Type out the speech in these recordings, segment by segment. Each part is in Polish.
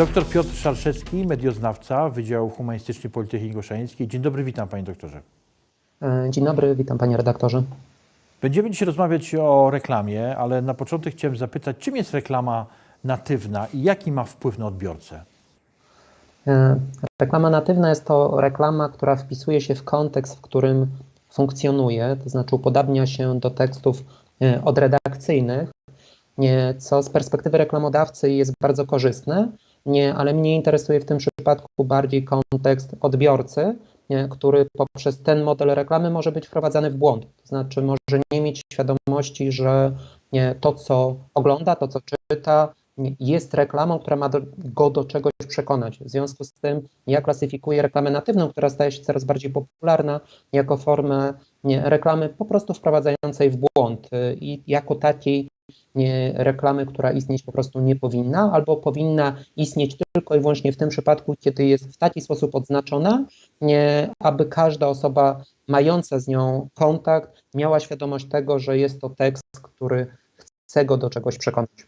Dr Piotr Szalszewski, medioznawca Wydziału Humanistyczny Politechniki Koszalińskiej. Dzień dobry, witam panie doktorze. E, Dzień dobry, witam panie redaktorze. Będziemy dzisiaj rozmawiać o reklamie, ale na początek chciałem zapytać, czym jest reklama natywna i jaki ma wpływ na odbiorcę? E, Reklama natywna jest to reklama, która wpisuje się w kontekst, w którym funkcjonuje, to znaczy upodabnia się do tekstów e, odredakcyjnych, co z perspektywy reklamodawcy jest bardzo korzystne, nie, ale mnie interesuje w tym przypadku bardziej kontekst odbiorcy, nie, który poprzez ten model reklamy może być wprowadzany w błąd. To znaczy może nie mieć świadomości, że nie, to, co ogląda, to, co czyta, jest reklamą, która ma do, go do czegoś przekonać. W związku z tym ja klasyfikuję reklamę natywną, która staje się coraz bardziej popularna, jako formę reklamy po prostu wprowadzającej w błąd y, i jako takiej nie, reklamy, która istnieć po prostu nie powinna, albo powinna istnieć tylko i wyłącznie w tym przypadku, kiedy jest w taki sposób odznaczona, nie, aby każda osoba mająca z nią kontakt miała świadomość tego, że jest to tekst, który chce go do czegoś przekonać.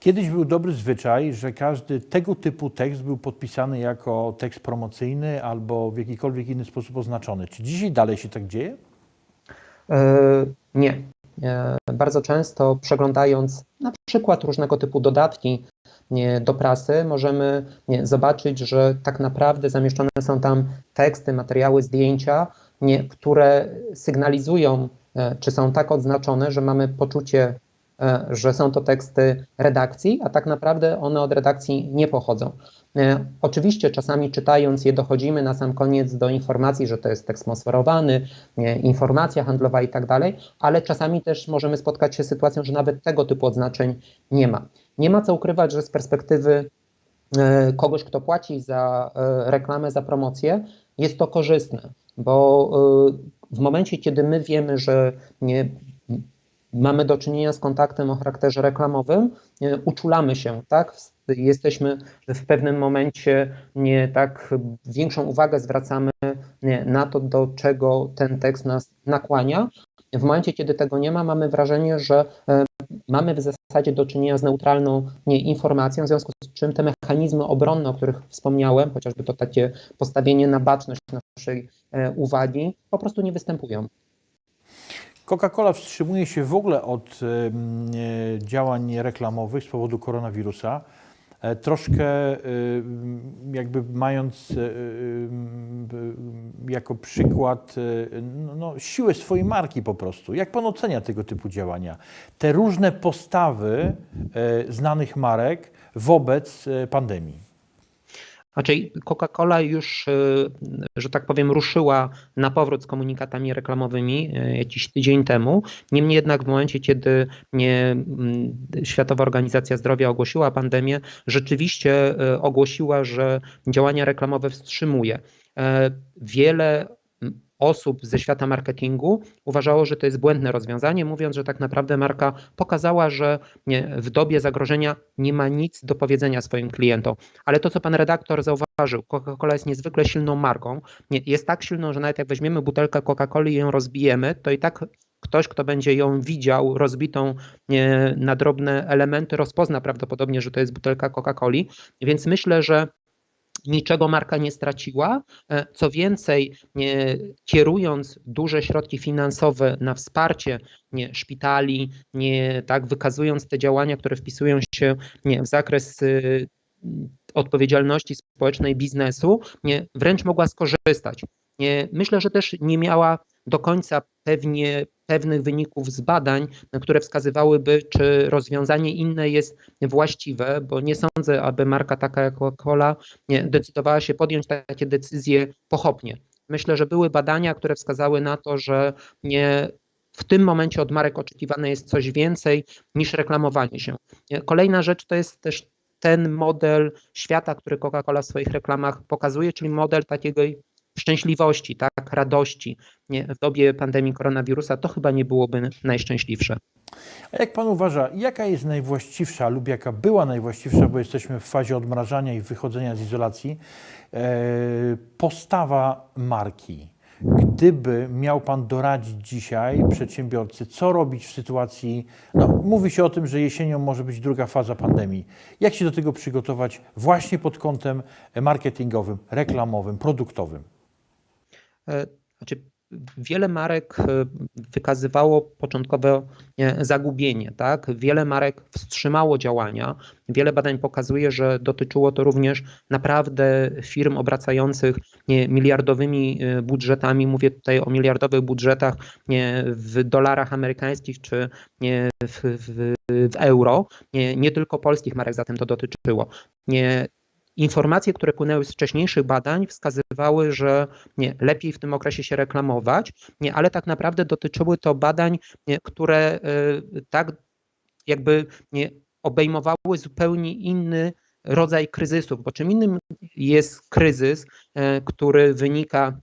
Kiedyś był dobry zwyczaj, że każdy tego typu tekst był podpisany jako tekst promocyjny albo w jakikolwiek inny sposób oznaczony. Czy dzisiaj dalej się tak dzieje? E, Nie. E, Bardzo często przeglądając na przykład różnego typu dodatki nie, do prasy, możemy nie, zobaczyć, że tak naprawdę zamieszczone są tam teksty, materiały, zdjęcia, które sygnalizują, e, czy są tak odznaczone, że mamy poczucie, e, że są to teksty redakcji, a tak naprawdę one od redakcji nie pochodzą. E, Oczywiście czasami czytając je dochodzimy na sam koniec do informacji, że to jest tekst sponsorowany, informacja handlowa i tak dalej, ale czasami też możemy spotkać się z sytuacją, że nawet tego typu odznaczeń nie ma. Nie ma co ukrywać, że z perspektywy e, kogoś, kto płaci za e, reklamę, za promocję, jest to korzystne, bo e, w momencie, kiedy my wiemy, że mamy do czynienia z kontaktem o charakterze reklamowym, nie, uczulamy się, tak? Jesteśmy w pewnym momencie nie tak większą uwagę zwracamy na to, do czego ten tekst nas nakłania. W momencie, kiedy tego nie ma, mamy wrażenie, że e, mamy w zasadzie do czynienia z neutralną nie, informacją, w związku z czym te mechanizmy obronne, o których wspomniałem, chociażby to takie postawienie na baczność naszej e, uwagi, po prostu nie występują. Coca-Cola wstrzymuje się w ogóle od e, działań reklamowych z powodu koronawirusa. E, Troszkę e, jakby mając jako przykład no, no, siłę swojej marki po prostu. Jak pan ocenia tego typu działania? Te różne postawy znanych marek wobec pandemii. Znaczy, Coca-Cola już, y, że tak powiem, ruszyła na powrót z komunikatami reklamowymi y, jakiś tydzień temu. Niemniej jednak w momencie, kiedy mm, Światowa Organizacja Zdrowia ogłosiła pandemię, rzeczywiście y, ogłosiła, że działania reklamowe wstrzymuje. Wiele osób ze świata marketingu uważało, że to jest błędne rozwiązanie, mówiąc, że tak naprawdę marka pokazała, że nie, w dobie zagrożenia nie ma nic do powiedzenia swoim klientom. Ale to, co pan redaktor zauważył, Coca-Cola jest niezwykle silną marką. Nie, jest tak silną, że nawet jak weźmiemy butelkę Coca-Coli i ją rozbijemy, to i tak ktoś, kto będzie ją widział rozbitą na drobne elementy, rozpozna prawdopodobnie, że to jest butelka Coca-Coli. Więc myślę, że niczego marka nie straciła. E, Co więcej, kierując duże środki finansowe na wsparcie nie, szpitali, nie, tak, wykazując te działania, które wpisują się nie, w zakres y, odpowiedzialności społecznej biznesu, nie, wręcz mogła skorzystać. Nie, myślę, że też nie miała do końca pewnie pewnych wyników z badań, które wskazywałyby, czy rozwiązanie inne jest właściwe, bo nie sądzę, aby marka taka jak Coca-Cola decydowała się podjąć takie decyzje pochopnie. Myślę, że były badania, które wskazały na to, że nie w tym momencie od marek oczekiwane jest coś więcej niż reklamowanie się. Kolejna rzecz to jest też ten model świata, który Coca-Cola w swoich reklamach pokazuje, czyli model takiego szczęśliwości, tak, radości. Nie, w dobie pandemii koronawirusa to chyba nie byłoby najszczęśliwsze. A jak pan uważa, jaka jest najwłaściwsza lub jaka była najwłaściwsza, bo jesteśmy w fazie odmrażania i wychodzenia z izolacji, e, postawa marki? Gdyby miał Pan doradzić dzisiaj przedsiębiorcy, co robić w sytuacji, no mówi się o tym, że jesienią może być druga faza pandemii. Jak się do tego przygotować właśnie pod kątem marketingowym, reklamowym, produktowym? E, Znaczy, wiele marek e, wykazywało początkowe zagubienie, tak? Wiele marek wstrzymało działania. Wiele badań pokazuje, że dotyczyło to również naprawdę firm obracających miliardowymi e, budżetami. Mówię tutaj o miliardowych budżetach w dolarach amerykańskich czy w, w, w euro. Nie, nie tylko polskich marek zatem to dotyczyło. Nie, Informacje, które płynęły z wcześniejszych badań, wskazywały, że nie, lepiej w tym okresie się reklamować, nie, ale tak naprawdę dotyczyły to badań, nie, które y, tak jakby nie, obejmowały zupełnie inny rodzaj kryzysów, bo czym innym jest kryzys, y, który wynika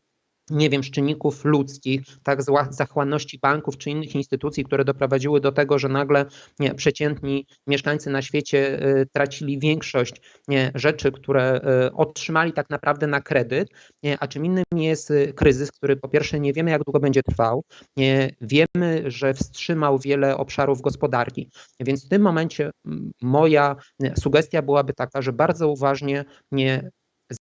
nie wiem, czynników ludzkich, tak, zachłanności banków czy innych instytucji, które doprowadziły do tego, że nagle nie, przeciętni mieszkańcy na świecie y, tracili większość nie, rzeczy, które y, otrzymali tak naprawdę na kredyt, nie, a czym innym jest y, kryzys, który po pierwsze nie wiemy, jak długo będzie trwał, nie, wiemy, że wstrzymał wiele obszarów gospodarki, więc w tym momencie moja sugestia byłaby taka, że bardzo uważnie nie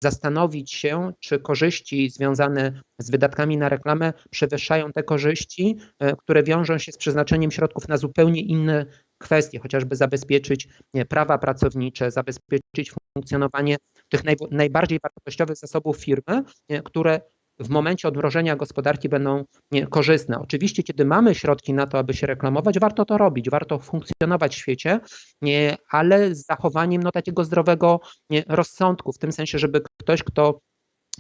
zastanowić się, czy korzyści związane z wydatkami na reklamę przewyższają te korzyści, e, które wiążą się z przeznaczeniem środków na zupełnie inne kwestie, chociażby zabezpieczyć prawa pracownicze, zabezpieczyć funkcjonowanie tych naj, najbardziej wartościowych zasobów firmy, które w momencie odmrożenia gospodarki będą korzystne. Oczywiście, kiedy mamy środki na to, aby się reklamować, warto to robić, warto funkcjonować w świecie, ale z zachowaniem no, takiego zdrowego rozsądku, w tym sensie, żeby ktoś, kto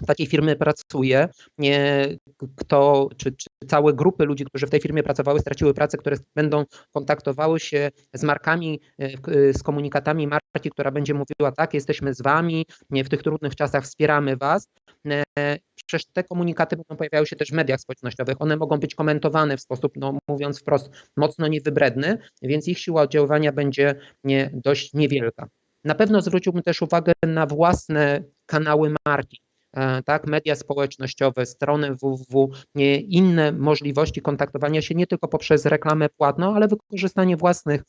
w takiej firmy pracuje, nie, kto, czy, czy całe grupy ludzi, którzy w tej firmie pracowały, straciły pracę, które będą kontaktowały się z markami, e, e, z komunikatami marki, która będzie mówiła tak, jesteśmy z wami, nie, w tych trudnych czasach wspieramy was. Przecież te komunikaty będą pojawiały się też w mediach społecznościowych. One mogą być komentowane w sposób, no, mówiąc wprost, mocno niewybredny, więc ich siła oddziaływania będzie nie, dość niewielka. Na pewno zwróciłbym też uwagę na własne kanały marki. e, Tak, media społecznościowe, strony www, inne możliwości kontaktowania się nie tylko poprzez reklamę płatną, ale wykorzystanie własnych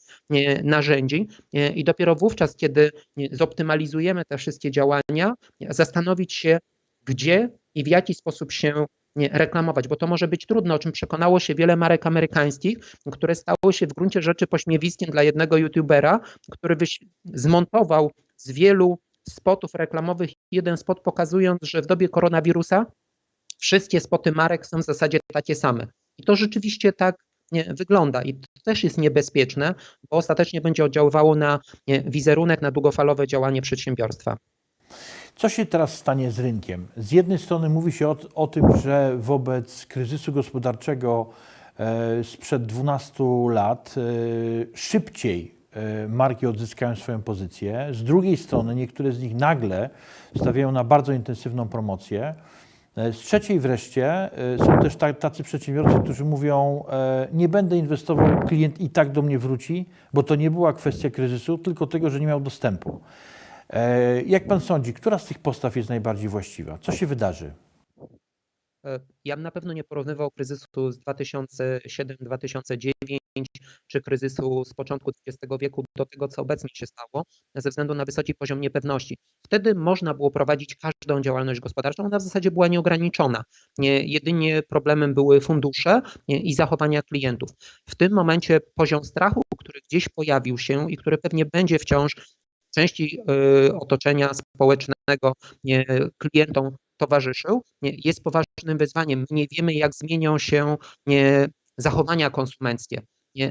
narzędzi i dopiero wówczas, kiedy zoptymalizujemy te wszystkie działania, zastanowić się, gdzie i w jaki sposób się nie, reklamować, bo to może być trudno, o czym przekonało się wiele marek amerykańskich, które stały się w gruncie rzeczy pośmiewiskiem dla jednego youtubera, który wyś- zmontował z wielu spotów reklamowych jeden spot pokazując, że w dobie koronawirusa wszystkie spoty marek są w zasadzie takie same. I to rzeczywiście tak nie, wygląda i to też jest niebezpieczne, bo ostatecznie będzie oddziaływało na nie, wizerunek, na długofalowe działanie przedsiębiorstwa. Co się teraz stanie z rynkiem? Z jednej strony mówi się o, o tym, że wobec kryzysu gospodarczego e, sprzed 12 lat e, szybciej e, marki odzyskają swoją pozycję. Z drugiej strony niektóre z nich nagle stawiają na bardzo intensywną promocję. E, Z trzeciej wreszcie e, są też ta- tacy przedsiębiorcy, którzy mówią, e, nie będę inwestował, klient i tak do mnie wróci, bo to nie była kwestia kryzysu, tylko tego, że nie miał dostępu. E, Jak pan sądzi, która z tych postaw jest najbardziej właściwa? Co się wydarzy? E, Ja bym na pewno nie porównywał kryzysu z 2007-2009 czy kryzysu z początku XX wieku do tego, co obecnie się stało, ze względu na wysoki poziom niepewności. Wtedy można było prowadzić każdą działalność gospodarczą, ona w zasadzie była nieograniczona. Nie, jedynie problemem były fundusze i zachowania klientów. W tym momencie poziom strachu, który gdzieś pojawił się i który pewnie będzie wciąż części y, otoczenia społecznego nie, klientom towarzyszył, jest poważnym wyzwaniem. Nie wiemy, jak zmienią się nie, zachowania konsumenckie.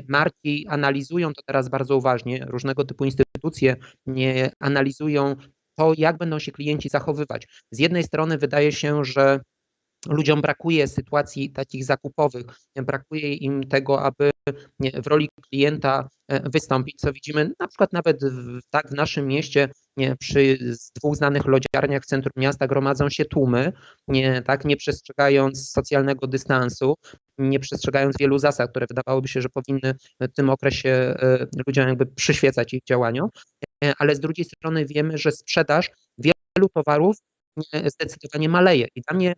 Marki analizują to teraz bardzo uważnie, różnego typu instytucje analizują to, jak będą się klienci zachowywać. Z jednej strony wydaje się, że ludziom brakuje sytuacji takich zakupowych, brakuje im tego, aby w roli klienta e, wystąpić, co widzimy na przykład nawet w, tak w naszym mieście, nie, przy dwóch znanych lodziarniach w centrum miasta gromadzą się tłumy, nie, tak, nie przestrzegając socjalnego dystansu, nie przestrzegając wielu zasad, które wydawałoby się, że powinny w tym okresie e, ludziom jakby przyświecać ich działaniom, E, ale z drugiej strony wiemy, że sprzedaż wielu towarów nie, zdecydowanie maleje. I dla mnie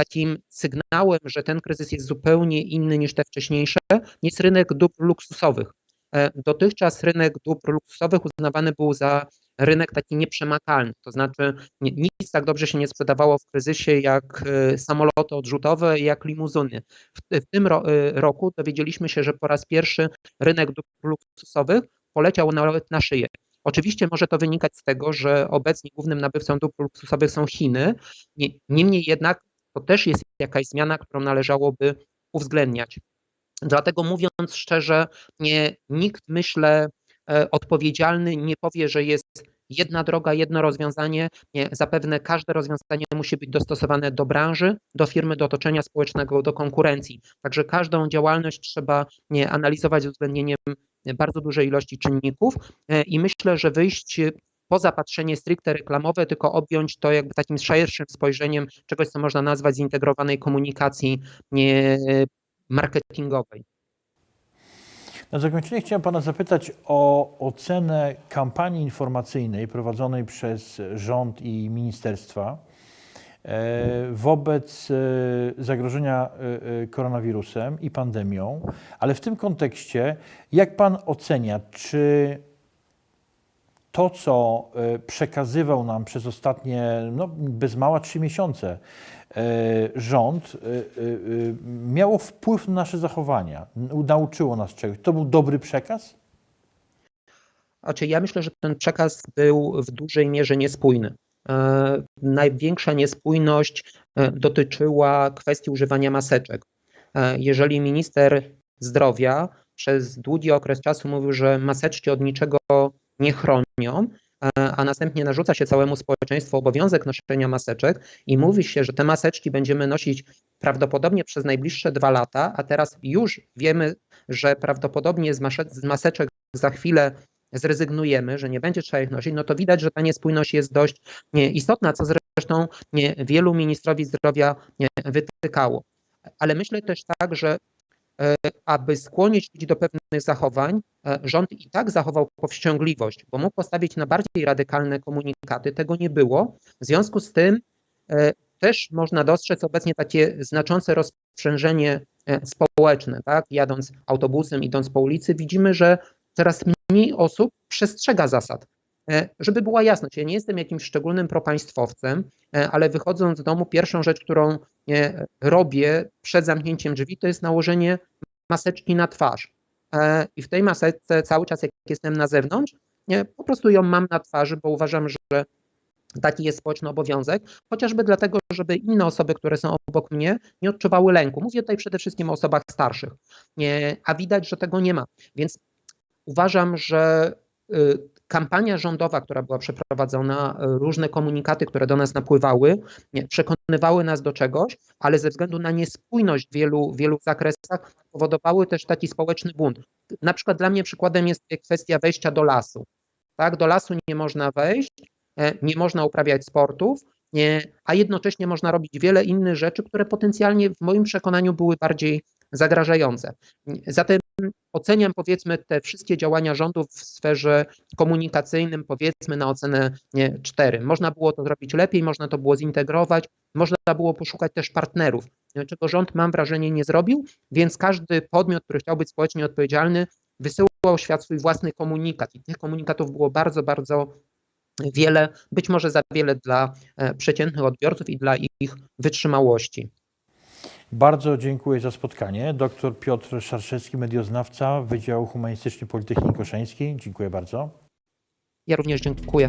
takim sygnałem, że ten kryzys jest zupełnie inny niż te wcześniejsze, jest rynek dóbr luksusowych. E, Dotychczas rynek dóbr luksusowych uznawany był za rynek taki nieprzemakalny, to znaczy nic tak dobrze się nie sprzedawało w kryzysie jak e, samoloty odrzutowe jak limuzyny. W, w tym ro, e, roku dowiedzieliśmy się, że po raz pierwszy rynek dóbr luksusowych poleciał nawet na szyję. Oczywiście może to wynikać z tego, że obecnie głównym nabywcą dóbr luksusowych są Chiny. Nie- Niemniej jednak to też jest jakaś zmiana, którą należałoby uwzględniać. Dlatego mówiąc szczerze, nie, nikt myślę e, odpowiedzialny nie powie, że jest jedna droga, jedno rozwiązanie. Nie, zapewne każde rozwiązanie musi być dostosowane do branży, do firmy, do otoczenia społecznego, do konkurencji. Także każdą działalność trzeba nie, analizować z uwzględnieniem bardzo dużej ilości czynników e, i myślę, że wyjść poza patrzenie stricte reklamowe, tylko objąć to jakby takim szerszym spojrzeniem czegoś, co można nazwać zintegrowanej komunikacji marketingowej. Na zakończenie chciałem Pana zapytać o ocenę kampanii informacyjnej prowadzonej przez rząd i ministerstwa e, wobec e, zagrożenia e, koronawirusem i pandemią, ale w tym kontekście, jak Pan ocenia, czy to, co e, przekazywał nam przez ostatnie, no, bez mała trzy miesiące e, rząd, e, miało wpływ na nasze zachowania, nauczyło nas czegoś. To był dobry przekaz? Znaczy, ja myślę, że ten przekaz był w dużej mierze niespójny. Największa niespójność dotyczyła kwestii używania maseczek. Jeżeli minister zdrowia przez długi okres czasu mówił, że maseczki od niczego nie chronią, a następnie narzuca się całemu społeczeństwu obowiązek noszenia maseczek i mówi się, że te maseczki będziemy nosić prawdopodobnie przez najbliższe dwa lata, a teraz już wiemy, że prawdopodobnie z, z maseczek za chwilę zrezygnujemy, że nie będzie trzeba ich nosić, no to widać, że ta niespójność jest dość istotna, co zresztą wielu ministrowi zdrowia wytykało. Ale myślę też tak, że aby skłonić ludzi do pewnych zachowań, e, rząd i tak zachował powściągliwość, bo mógł postawić na bardziej radykalne komunikaty, tego nie było. W związku z tym e, też można dostrzec obecnie takie znaczące rozprzężenie e, społeczne, tak? Jadąc autobusem, idąc po ulicy, widzimy, że coraz mniej osób przestrzega zasad. E, Żeby była jasność, ja nie jestem jakimś szczególnym propaństwowcem, e, ale wychodząc z domu, pierwszą rzecz, którą e, robię przed zamknięciem drzwi, to jest nałożenie maseczki na twarz. I w tej maseczce cały czas, jak jestem na zewnątrz, po prostu ją mam na twarzy, bo uważam, że taki jest społeczny obowiązek, chociażby dlatego, żeby inne osoby, które są obok mnie, nie odczuwały lęku. Mówię tutaj przede wszystkim o osobach starszych, a widać, że tego nie ma. Więc uważam, że y, kampania rządowa, która była przeprowadzona, y, różne komunikaty, które do nas napływały, przekonywały nas do czegoś, ale ze względu na niespójność w wielu, wielu zakresach powodowały też taki społeczny bunt. Na przykład dla mnie przykładem jest kwestia wejścia do lasu. Tak, do lasu nie można wejść, e, nie można uprawiać sportów, nie, a jednocześnie można robić wiele innych rzeczy, które potencjalnie w moim przekonaniu były bardziej zagrażające. Zatem oceniam powiedzmy te wszystkie działania rządu w sferze komunikacyjnym powiedzmy na ocenę nie, 4. Można było to zrobić lepiej, można to było zintegrować, można było poszukać też partnerów, czego rząd mam wrażenie nie zrobił, więc każdy podmiot, który chciał być społecznie odpowiedzialny, wysyłał świat swój własny komunikat i tych komunikatów było bardzo, bardzo wiele, być może za wiele dla e, przeciętnych odbiorców i dla ich wytrzymałości. Bardzo dziękuję za spotkanie. Dr Piotr Szarszewski, medioznawca, Wydział Humanistyczny Politechniki Koszeńskiej. Dziękuję bardzo. Ja również dziękuję.